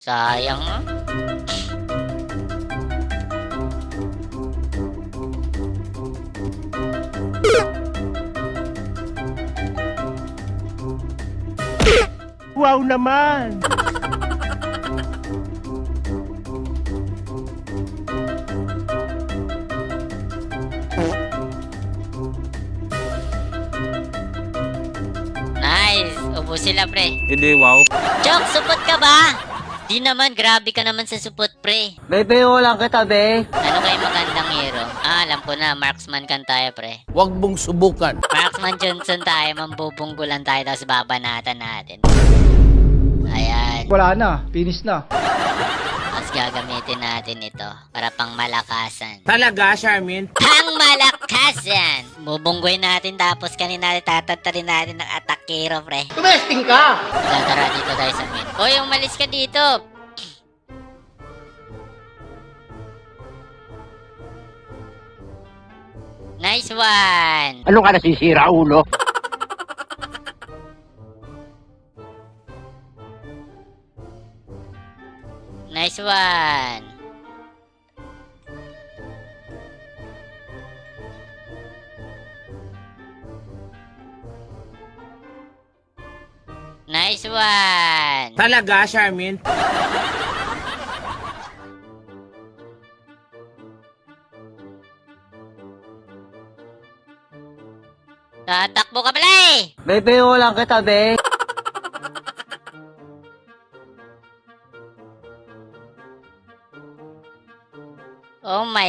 Sayang ah. Wow naman! Nice. Ubo sila, pre. Hindi, wow. Chok, supot ka ba? Di naman, grabe ka naman sa supot, pre. Bebe, lang kita, be. Ano kayo magandang hero? Ah, alam ko na, marksman kan tayo, pre. Huwag mong subukan. Marksman Johnson tayo, mambubunggulan tayo, tapos babanatan natin. Ayan. Wala na, finish na. Tapos gagamitin natin ito para pang malakasan. Talaga, Charmin? Pang malakasan! Bubunggoy natin tapos kanina tatantarin natin ng atakero, pre. Tumesting ka! Tara, dito tayo sa mid. Hoy, umalis ka dito! Nice one! Ano ka nasisira, ulo? One! Nice one! Talaga, Charmin? Tatakbo ka pala eh! Bebe, lang kita, be.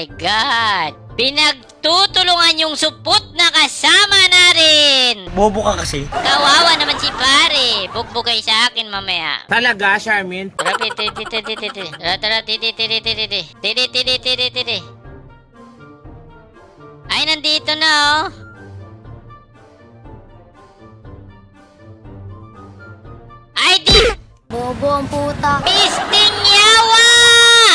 My God! Pinagtutulungan yung supot na kasama natin! Bobo ka kasi. Kawawa naman si pare! Bugbog kayo sa akin mamaya. Talaga, Charmin? Tara, titi, titi, titi. Tara, tara, titi, titi, titi, titi. Titi, titi, titi, titi. Ay, nandito na, oh. Ay, di! Bobo ang puta. Yawa!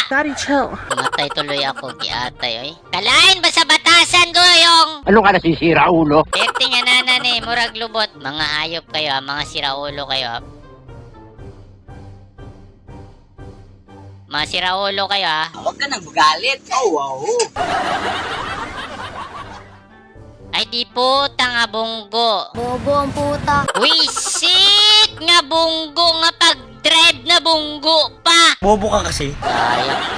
Daddy, chill. Matay tuloy ako, giatay, oy. Kalain ba sa batasan ko yung... Ano ka nasisira, ulo? Perting anana ni, murag lubot. Mga hayop kayo, ah, mga siraulo kayo. ah. Mga siraulo kayo, ah. Huwag ka nang magalit. Oh, wow. Ay di po, tanga bunggo. Bobo ang puta. Wisit nga bunggo nga pag-drive na bunggo. Bobo ka kasi. Sayang.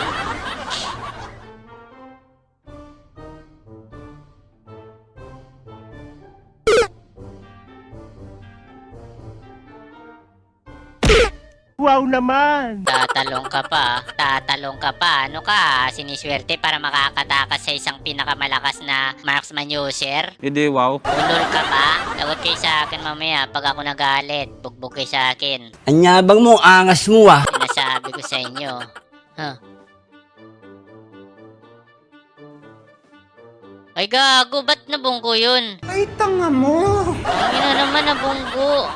Wow naman! Tatalong ka pa, tatalong ka pa. Ano ka, siniswerte para makakatakas sa isang pinakamalakas na marksman user? Hindi, wow. Ulol ka pa? Lagot kayo sa akin mamaya pag ako nagalit. Bugbog kayo sa akin. Anyabang mo, angas mo ah. Ko sa inyo. Huh. Ay gago, ba't nabunggo yun? Ay, tanga mo. Ang ina naman nabunggo.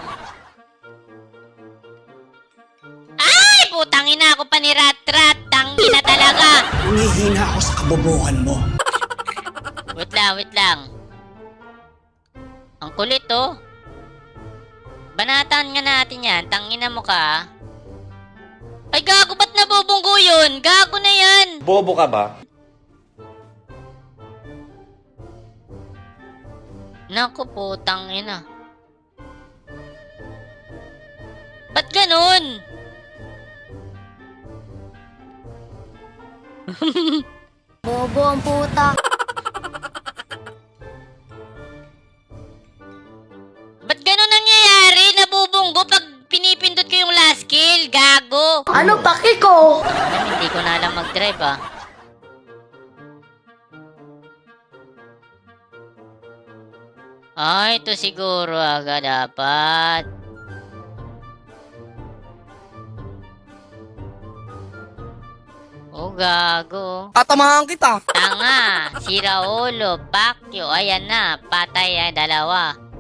Ay, putang ina ako pa ni Rat-Rat. Tangina talaga. Humihina ako sa kabobohan mo. Wait lang, wait lang. Ang kulit oh. Banatan nga natin yan. Tangina mo ka. Ay gago, ba't nabubunggo yun? Gago na yan. Bobo ka ba? Naku po, tangina. Ba't ganun? Bobo ang puta. Ba't ganun nangyayari? Nabubunggo pag Gago. Ano paki ko? Hindi ko na alam mag-drive ah. Ay, ito siguro aga dapat. Oh, gago. Tatamahan kita. Tanga, sira ulo, pakyo, ayan na, patay ay dalawa.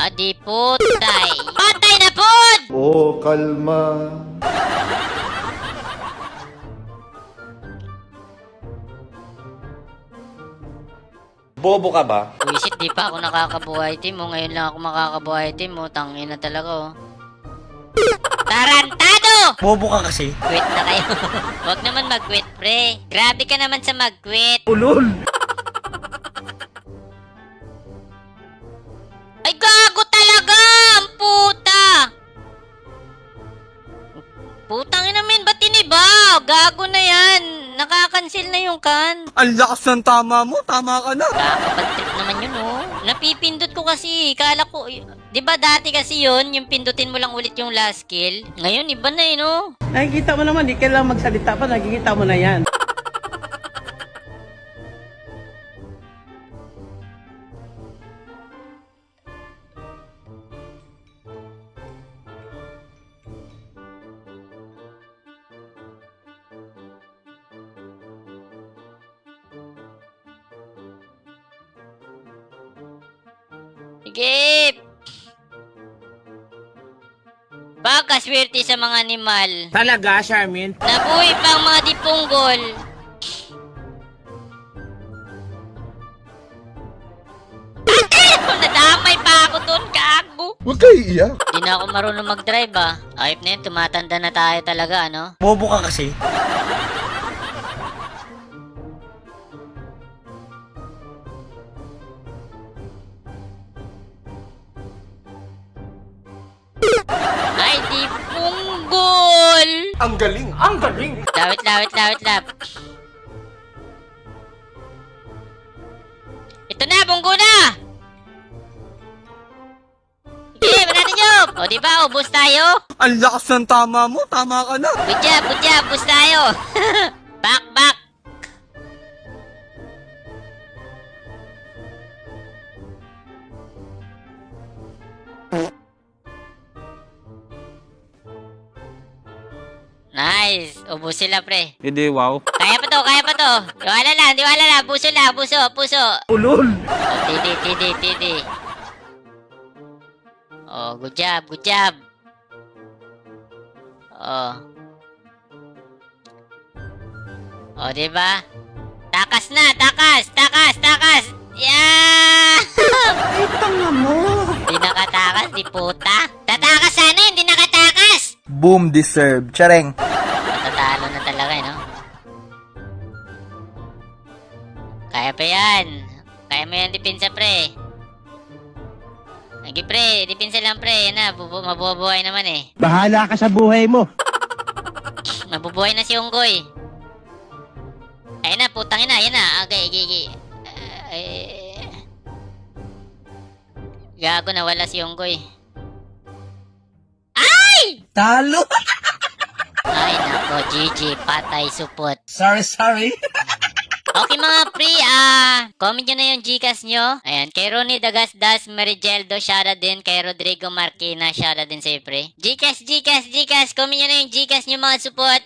Adi putay. Patay na put! Oh, kalma. Bobo ka ba? Wisit, di pa ako nakakabuhay team mo. Ngayon lang ako makakabuhay team mo. Tangin na talaga oh. Tarantado! Bobo ka kasi. Quit na kayo. Huwag naman mag-quit, pre. Grabe ka naman sa mag-quit. Ulol. Nakakancel na yung kan. Ang lakas ng tama mo, tama ka na. Kakapag-trip naman yun, oh. Napipindot ko kasi. Kala ko, y- di ba dati kasi yun, yung pindutin mo lang ulit yung last kill? Ngayon, iba na eh, no? Nakikita mo naman, di kailangan magsalita pa, nakikita mo na yan. Sige! Baka swerte sa mga animal. Talaga, Charmin? Nabuhay pa ang mga dipunggol. Nadamay pa ako doon, gago. Huwag kayo iiyak. Di na ako marunong mag-drive ah. Ayop na yun, tumatanda na tayo talaga, ano? Bobo ka kasi. Ang galing. Ang galing. Lawit, lawit, lawit, lap. Ito na, bunggo na! Sige, banatan nyo! O, di ba, ubus tayo? Ang lakas ng tama mo, tama ka na. Good job, good job, ubus tayo! back, back! Nice! Ubus sila, pre. Hindi, wow. Kaya pa to, kaya pa to. Diwala lang, diwala lang. Puso lang, puso, puso. Ulol. Oh, tidi, tidi, tidi. Oh, good job, good job. Oh. Oh, di ba? Takas na, takas, takas, takas. Yeah! Ay, tanga mo. di nakatakas, di puta. Boom deserve. Chareng. Matatalo na talaga, eh, no? Kaya pa yan. Kaya mo yan, dipinsa, pre. Lagi, pre. Dipinsa lang, pre. Yan na, bubu- mabubuhay naman, eh. Bahala ka sa buhay mo. Mabubuhay na si Unggoy. Ayun na, putang ina. Yan na. Okay, okay, okay. Ay... Gago na wala si Unggoy. Talo. Ay, nako, GG. Patay supot. Sorry, sorry. Okay mga pre, ah, comment nyo na yung Gcash nyo. Ayan, kay Ronnie Dagasdas Merigeldo, shoutout din. Kay Rodrigo Marquina, shoutout din sa'yo pre. Gcash, Gcash, Gcash, comment nyo na yung Gcash nyo mga support.